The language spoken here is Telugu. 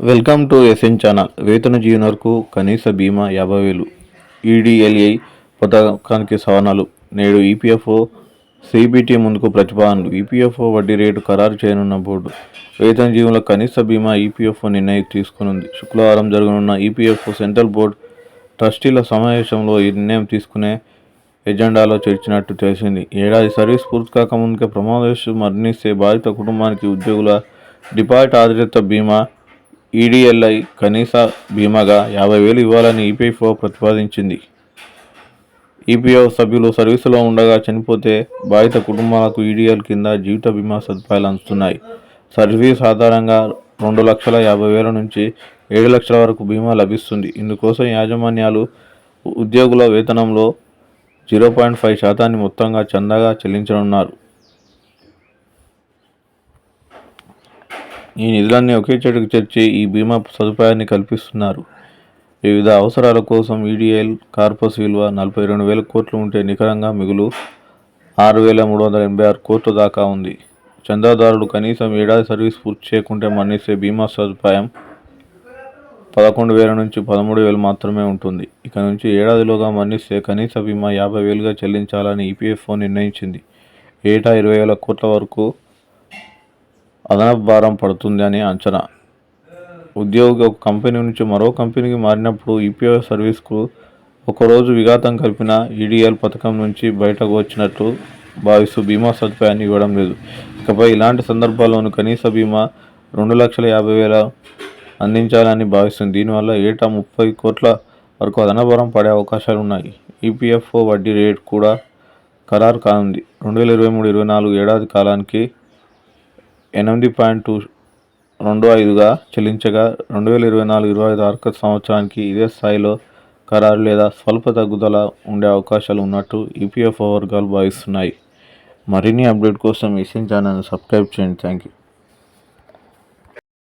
Welcome to SN channel. వేతన జీవనర్కు కనీస బీమా యాభై వేలు. ఈడీఎల్ఐ పథకానికి సవరణలు. నేడు ఈపీఎఫ్ఓ సిబిటి ముందుకు ప్రతిపాదనలు. ఈపీఎఫ్ఓ వడ్డీ రేటు ఖరారు చేయనున్న బోర్డు. వేతన జీవుల కనీస బీమా ఈపీఎఫ్ఓ నిర్ణయం తీసుకునుంది. శుక్రవారం జరగనున్న ఈపీఎఫ్ఓ సెంట్రల్ బోర్డు ట్రస్టీల సమావేశంలో ఈ నిర్ణయం తీసుకునే ఎజెండాలో చేర్చినట్టు తెలిసింది. ఏడాది సర్వీస్ పూర్తి కాకముందుకే ప్రమాదవశాత్తు మరణిస్తే బాధిత కుటుంబానికి ఉద్యోగుల డిపాజిట్ ఆధారిత బీమా ఈడీఎల్ఐ కనీస బీమాగా యాభై వేలు ఇవ్వాలని ఈపీఎఫ్ఓ ప్రతిపాదించింది. ఈపీఎఫ్ సభ్యులు సర్వీసులో ఉండగా చనిపోతే బాధిత కుటుంబాలకు ఈడీఎల్ కింద జీవిత బీమా సదుపాయాలు అందుతున్నాయి. సర్వీస్ ఆధారంగా రెండు లక్షల యాభై వేల నుంచి ఏడు లక్షల వరకు బీమా లభిస్తుంది. ఇందుకోసం యాజమాన్యాలు ఉద్యోగుల వేతనంలో జీరో పాయింట్ ఫైవ్ శాతాన్ని మొత్తంగా చందాగా చెల్లించనున్నారు. ఈ నిధులన్నీ ఒకే చెట్టుకు చేర్చి ఈ బీమా సదుపాయాన్ని కల్పిస్తున్నారు. వివిధ అవసరాల కోసం ఈడీఎల్ కార్పస్ విలువ నలభై రెండు వేల కోట్లు ఉంటే నికరంగా మిగులు ఆరు వేల మూడు వందల ఎనభై ఆరు కోట్ల దాకా ఉంది. చందాదారుడు కనీసం ఏడాది సర్వీస్ పూర్తి చేయకుంటే మరణిస్తే బీమా సదుపాయం పదకొండు వేల నుంచి పదమూడు వేలు మాత్రమే ఉంటుంది. ఇక నుంచి ఏడాదిలోగా మరణిస్తే కనీస బీమా యాభై వేలుగా చెల్లించాలని ఈపీఎఫ్ఓ నిర్ణయించింది. ఏటా ఇరవై వేల కోట్ల వరకు అదనపు భారం పడుతుంది అని అంచనా. ఉద్యోగి ఒక కంపెనీ నుంచి మరో కంపెనీకి మారినప్పుడు ఈపీఎఫ్ సర్వీస్కు ఒకరోజు విఘాతం కలిపిన ఈడీఎల్ పథకం నుంచి బయటకు వచ్చినట్లు భావిస్తూ బీమా సదుపాయాన్ని ఇవ్వడం లేదు. ఇకపై ఇలాంటి సందర్భాల్లోనూ కనీస బీమా రెండు లక్షల యాభై వేల అందించాలని భావిస్తుంది. దీనివల్ల ఏటా ముప్పై కోట్ల వరకు అదనభారం పడే అవకాశాలు ఉన్నాయి. ఈపీఎఫ్ఓ వడ్డీ రేటు కూడా ఖరారు కానుంది. రెండు వేల ఇరవై మూడు ఇరవై నాలుగు ఏడాది కాలానికి ఎనిమిది పాయింట్ టూ రెండు ఐదుగా చెల్లించగా రెండు వేల ఇరవై నాలుగు ఇరవై ఐదు ఆర్థిక సంవత్సరానికి ఇదే స్థాయిలో ఖరారు లేదా స్వల్ప తగ్గుదల ఉండే అవకాశాలు ఉన్నట్టు ఈపీఎఫ్ఓ వర్గాలు భావిస్తున్నాయి. మరిన్ని అప్డేట్ కోసం ఎస్ఎన్ ఛానల్ని సబ్స్క్రైబ్ చేయండి. Thank you